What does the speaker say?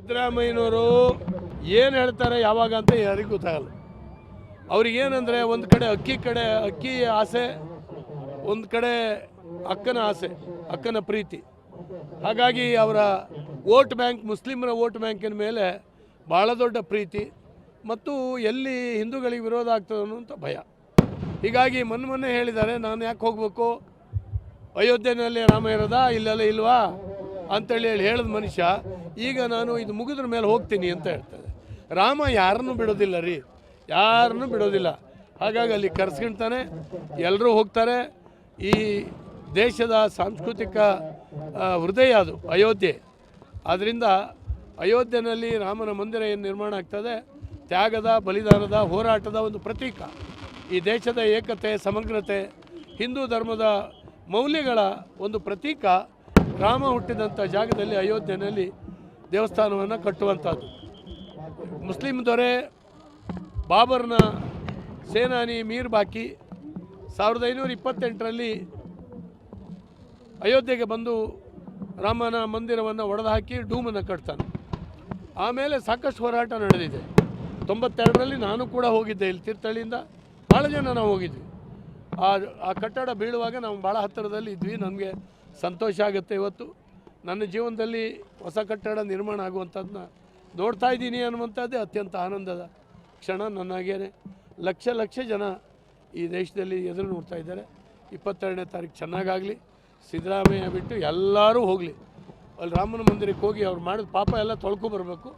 ಸಿದ್ದರಾಮಯ್ಯನವರು ಏನು ಹೇಳ್ತಾರೆ ಯಾವಾಗ ಅಂತ ಯಾರಿಗೂ ಗೊತ್ತಾಗಲ್ಲ. ಅವ್ರಿಗೇನಂದರೆ ಒಂದು ಕಡೆ ಅಕ್ಕಿ ಕಡೆ ಅಕ್ಕಿ ಆಸೆ, ಒಂದು ಕಡೆ ಅಕ್ಕನ ಆಸೆ, ಅಕ್ಕನ ಪ್ರೀತಿ. ಹಾಗಾಗಿ ಅವರ ವೋಟ್ ಬ್ಯಾಂಕ್, ಮುಸ್ಲಿಮರ ವೋಟ್ ಬ್ಯಾಂಕಿನ ಮೇಲೆ ಭಾಳ ದೊಡ್ಡ ಪ್ರೀತಿ ಮತ್ತು ಎಲ್ಲಿ ಹಿಂದೂಗಳಿಗೆ ವಿರೋಧ ಆಗ್ತದೆ ಅನ್ನುವಂಥ ಭಯ. ಹೀಗಾಗಿ ಮೊನ್ನೆ ಮೊನ್ನೆ ಹೇಳಿದ್ದಾರೆ, ನಾನು ಯಾಕೆ ಹೋಗಬೇಕು? ಅಯೋಧ್ಯೆಯಲ್ಲಿ ರಾಮ ಇರೋದಾ ಇಲ್ಲೆಲ್ಲ ಇಲ್ವಾ? ಅಂತೇಳಿ ಹೇಳಿ ಹೇಳಿದ ಮನುಷ್ಯ, ಈಗ ನಾನು ಇದು ಮುಗಿದ್ರ ಮೇಲೆ ಹೋಗ್ತೀನಿ ಅಂತ ಹೇಳ್ತಾರೆ ರಾಮ ಯಾರನ್ನೂ ಬಿಡೋದಿಲ್ಲ ರೀ. ಯಾರನ್ನು ಬಿಡೋದಿಲ್ಲ. ಹಾಗಾಗಿ ಅಲ್ಲಿ ಕರೆಸ್ಕೊಳ್ತಾನೆ ಎಲ್ಲರೂ ಹೋಗ್ತಾರೆ. ಈ ದೇಶದ ಸಾಂಸ್ಕೃತಿಕ ಹೃದಯ ಅದು, ಅಯೋಧ್ಯೆ. ಆದ್ದರಿಂದ ಅಯೋಧ್ಯೆಯಲ್ಲಿ ರಾಮನ ಮಂದಿರ ಏನು ನಿರ್ಮಾಣ ಆಗ್ತದೆ? ತ್ಯಾಗದ, ಬಲಿದಾನದ, ಹೋರಾಟದ ಒಂದು ಪ್ರತೀಕ. ಈ ದೇಶದ ಏಕತೆ, ಸಮಗ್ರತೆ, ಹಿಂದೂ ಧರ್ಮದ ಮೌಲ್ಯಗಳ ಒಂದು ಪ್ರತೀಕ ರಾಮ ಹುಟ್ಟಿದಂಥ ಜಾಗದಲ್ಲಿ ಅಯೋಧ್ಯೆಯಲ್ಲಿ ದೇವಸ್ಥಾನವನ್ನು ಕಟ್ಟುವಂಥದ್ದು. ಮುಸ್ಲಿಂ ದೊರೆ ಬಾಬರ್ನ ಸೇನಾನಿ ಮೀರ್ ಬಾಕಿ ಸಾವಿರದ ಐನೂರ ಇಪ್ಪತ್ತೆಂಟರಲ್ಲಿ ಅಯೋಧ್ಯೆಗೆ ಬಂದು ರಾಮನ ಮಂದಿರವನ್ನು ಒಡೆದು ಹಾಕಿ ಡೂಮನ್ನು ಕಟ್ತಾನೆ. ಆಮೇಲೆ ಸಾಕಷ್ಟು ಹೋರಾಟ ನಡೆದಿದೆ. ತೊಂಬತ್ತೆರಡರಲ್ಲಿ ನಾನು ಕೂಡ ಹೋಗಿದ್ದೆ ಇಲ್ಲಿ ತೀರ್ಥಹಳ್ಳಿಯಿಂದ. ಭಾಳ ಜನ ನಾವು ಹೋಗಿದ್ವಿ. ಆ ಆ ಕಟ್ಟಡ ಬೀಳುವಾಗ ನಾವು ಭಾಳ ಹತ್ತಿರದಲ್ಲಿ ಇದ್ವಿ. ನನಗೆ ಸಂತೋಷ ಆಗುತ್ತೆ ಇವತ್ತು. ನನ್ನ ಜೀವನದಲ್ಲಿ ಹೊಸ ಕಟ್ಟಡ ನಿರ್ಮಾಣ ಆಗುವಂಥದ್ದನ್ನ ನೋಡ್ತಾ ಇದ್ದೀನಿ ಅನ್ನುವಂಥದ್ದೇ ಅತ್ಯಂತ ಆನಂದದ ಕ್ಷಣ ನನ್ನಾಗೇನೆ ಲಕ್ಷ ಲಕ್ಷ ಜನ ಈ ದೇಶದಲ್ಲಿ ಎದುರು ನೋಡ್ತಾ ಇದ್ದಾರೆ. ಇಪ್ಪತ್ತೆರಡನೇ ತಾರೀಕು ಚೆನ್ನಾಗಾಗಲಿ. ಸಿದ್ದರಾಮಯ್ಯ ಬಿಟ್ಟು ಎಲ್ಲರೂ ಹೋಗಲಿ. ಅಲ್ಲಿ ರಾಮನ ಮಂದಿರಕ್ಕೆ ಹೋಗಿ ಅವ್ರು ಮಾಡಿದ ಪಾಪ ಎಲ್ಲ ತೊಳ್ಕೊ ಬರಬೇಕು.